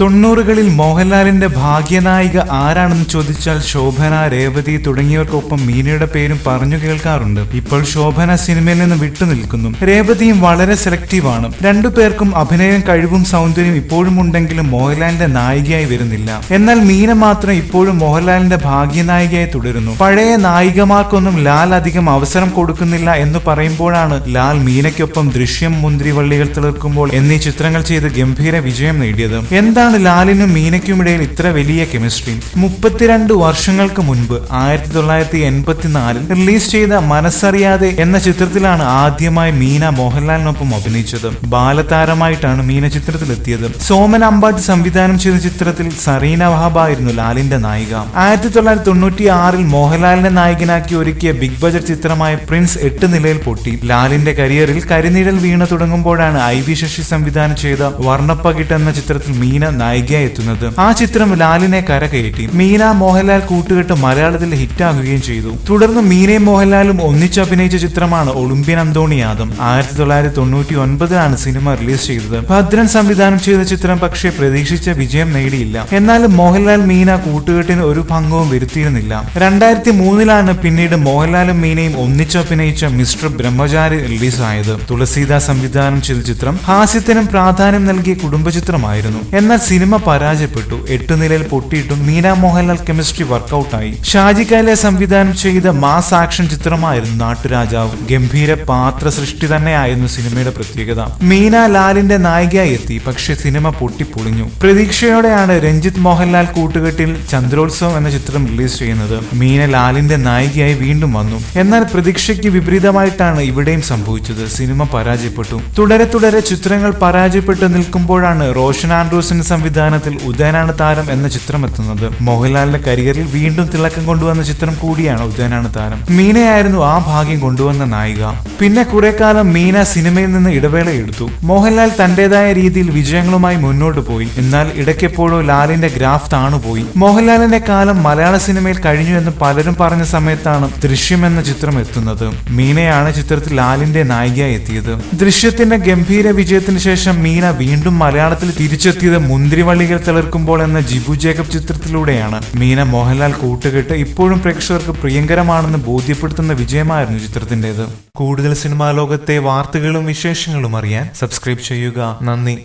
തൊണ്ണൂറുകളിൽ മോഹൻലാലിന്റെ ഭാഗ്യനായിക ആരാണെന്ന് ചോദിച്ചാൽ ശോഭന രേവതി തുടങ്ങിയവർക്കൊപ്പം മീനയുടെ പേരും പറഞ്ഞു കേൾക്കാറുണ്ട്. ഇപ്പോൾ ശോഭന സിനിമയിൽ നിന്ന് വിട്ടുനിൽക്കുന്നു രേവതിയും വളരെ സെലക്റ്റീവ് ആണ് രണ്ടു പേർക്കും അഭിനയം കഴിവും സൗന്ദര്യം ഇപ്പോഴും ഉണ്ടെങ്കിലും മോഹൻലാലിന്റെ നായികയായി വരുന്നില്ല. എന്നാൽ മീന മാത്രം ഇപ്പോഴും മോഹൻലാലിന്റെ ഭാഗ്യനായികയായി തുടരുന്നു. പഴയ നായികമാർക്കൊന്നും ലാൽ അധികം അവസരം കൊടുക്കുന്നില്ല എന്ന് പറയുമ്പോഴാണ് ലാൽ മീനയ്ക്കൊപ്പം ദൃശ്യം മുന്തിരിവള്ളികൾ തിളർക്കുമ്പോൾ എന്നീ ചിത്രങ്ങൾ ചെയ്ത് ഗംഭീര വിജയം നേടിയത്. എന്താണ് ലാലിനും മീനയ്ക്കും ഇടയിൽ ഇത്ര വലിയ കെമിസ്ട്രി? മുപ്പത്തിരണ്ട് വർഷങ്ങൾക്ക് മുൻപ് ആയിരത്തി തൊള്ളായിരത്തി എൺപത്തിനാലിൽ റിലീസ് ചെയ്ത മനസ്സറിയാതെ എന്ന ചിത്രത്തിലാണ് ആദ്യമായി മീന മോഹൻലാലിനൊപ്പം അഭിനയിച്ചത്. ബാലതാരമായിട്ടാണ് മീന ചിത്രത്തിലെത്തിയത്. സോമൻ അമ്പാട്ട് സംവിധാനം ചെയ്ത ചിത്രത്തിൽ സറീന വഹാബ ആയിരുന്നു ലാലിന്റെ നായിക. ആയിരത്തി തൊള്ളായിരത്തി തൊണ്ണൂറ്റി ആറിൽ മോഹൻലാലിനെ നായകനാക്കി ഒരുക്കിയ ബിഗ് ബജറ്റ് ചിത്രമായ പ്രിൻസ് എട്ട് നിലയിൽ പൊട്ടി. ലാലിന്റെ കരിയറിൽ കരിനിഴൽ വീണ തുടങ്ങുമ്പോഴാണ് ഐ വി ശശി സംവിധാനം ചെയ്ത വർണപ്പകിട്ട് എന്ന ചിത്രത്തിൽ മീന നായികയായി ആ ചിത്രം ലാലിനെ കരകയറ്റി. മീന മോഹൻലാൽ കൂട്ടുകെട്ട് മലയാളത്തിൽ ഹിറ്റാകുകയും ചെയ്തു. തുടർന്ന് മീനയും മോഹൻലാലും ഒന്നിച്ച് അഭിനയിച്ച ചിത്രമാണ് ഒളിമ്പ്യൻ അന്തോണി യാദം ആയിരത്തി തൊള്ളായിരത്തി തൊണ്ണൂറ്റി ഒൻപതിലാണ് സിനിമ റിലീസ് ചെയ്തത്. ഭദ്രൻ സംവിധാനം ചെയ്ത ചിത്രം പക്ഷേ പ്രതീക്ഷിച്ച വിജയം നേടിയില്ല. എന്നാലും മോഹൻലാൽ മീന കൂട്ടുകെട്ടിന് ഒരു ഭംഗവും വരുത്തിയിരുന്നില്ല. രണ്ടായിരത്തി മൂന്നിലാണ് പിന്നീട് മോഹൻലാലും മീനയും ഒന്നിച്ച് അഭിനയിച്ച മിസ്റ്റർ ബ്രഹ്മചാരി റിലീസായത്. തുളസീദാസ് സംവിധാനം ചെയ്ത ചിത്രം ഹാസ്യത്തിനും പ്രാധാന്യം നൽകിയ കുടുംബ ചിത്രമായിരുന്നു എന്നാൽ സിനിമ പരാജയപ്പെട്ടു. എട്ട് നിലയിൽ പൊട്ടിയിട്ടും മീന മോഹൻലാൽ കെമിസ്ട്രി വർക്കൗട്ടായി. ഷാജി കൈലെ സംവിധാനം ചെയ്ത മാസ് ആക്ഷൻ ചിത്രമായിരുന്നു നാട്ടുരാജാവ്. ഗംഭീര പാത്ര സൃഷ്ടി തന്നെയായിരുന്നു സിനിമയുടെ പ്രത്യേകത. മീന ലാലിന്റെ നായികയായി എത്തി പക്ഷെ സിനിമ പൊട്ടിപ്പൊളിഞ്ഞു. പ്രതീക്ഷയോടെയാണ് രഞ്ജിത്ത് മോഹൻലാൽ കൂട്ടുകെട്ടിൽ ചന്ദ്രോത്സവം എന്ന ചിത്രം റിലീസ് ചെയ്യുന്നത്. മീന ലാലിന്റെ നായികയായി വീണ്ടും വന്നു. എന്നാൽ പ്രതീക്ഷയ്ക്ക് വിപരീതമായിട്ടാണ് ഇവിടെയും സംഭവിച്ചത്. സിനിമ പരാജയപ്പെട്ടു. തുടരെ തുടരെ ചിത്രങ്ങൾ പരാജയപ്പെട്ടു നിൽക്കുമ്പോഴാണ് റോഷൻ ആൻഡ്രൂസിന്റെ സംവിധാനത്തിൽ ഉദയനാണ് താരം എന്ന ചിത്രം എത്തുന്നത് മോഹൻലാലിന്റെ കരിയറിൽ വീണ്ടും തിളക്കം കൊണ്ടുവന്ന ചിത്രം കൂടിയാണ് ഉദയനാണ് താരം. മീനയായിരുന്നു ആ ഭാഗ്യം കൊണ്ടുവന്ന നായിക. പിന്നെ കുറെ കാലം മീന സിനിമയിൽ നിന്ന് ഇടവേള എടുത്തു. മോഹൻലാൽ തന്റേതായ രീതിയിൽ വിജയങ്ങളുമായി മുന്നോട്ട് പോയി. എന്നാൽ ഇടയ്ക്കെപ്പോഴോ ലാലിന്റെ ഗ്രാഫ് താണുപോയി മോഹൻലാലിന്റെ കാലം മലയാള സിനിമയിൽ കഴിഞ്ഞു എന്ന് പലരും പറഞ്ഞ സമയത്താണ് ദൃശ്യം എന്ന ചിത്രം എത്തുന്നത്. മീനയാണ് ചിത്രത്തിൽ ലാലിന്റെ നായികയായി എത്തിയത്. ദൃശ്യത്തിന്റെ ഗംഭീര വിജയത്തിന് ശേഷം മീന വീണ്ടും മലയാളത്തിൽ തിരിച്ചെത്തിയത് മുന്തിരിവള്ളികൾ തിളർക്കുമ്പോൾ എന്ന ജിബു ജേക്കബ് ചിത്രത്തിലൂടെയാണ് മീന മോഹൻലാൽ കൂട്ടുകെട്ട് ഇപ്പോഴും പ്രേക്ഷകർക്ക് പ്രിയങ്കരമാണെന്ന് ബോധ്യപ്പെടുത്തുന്ന വിജയമായിരുന്നു ചിത്രത്തിന്റേത് കൂടുതൽ സിനിമാ ലോകത്തെ വാർത്തകളും വിശേഷങ്ങളും അറിയാൻ സബ്സ്ക്രൈബ് ചെയ്യുക. നന്ദി.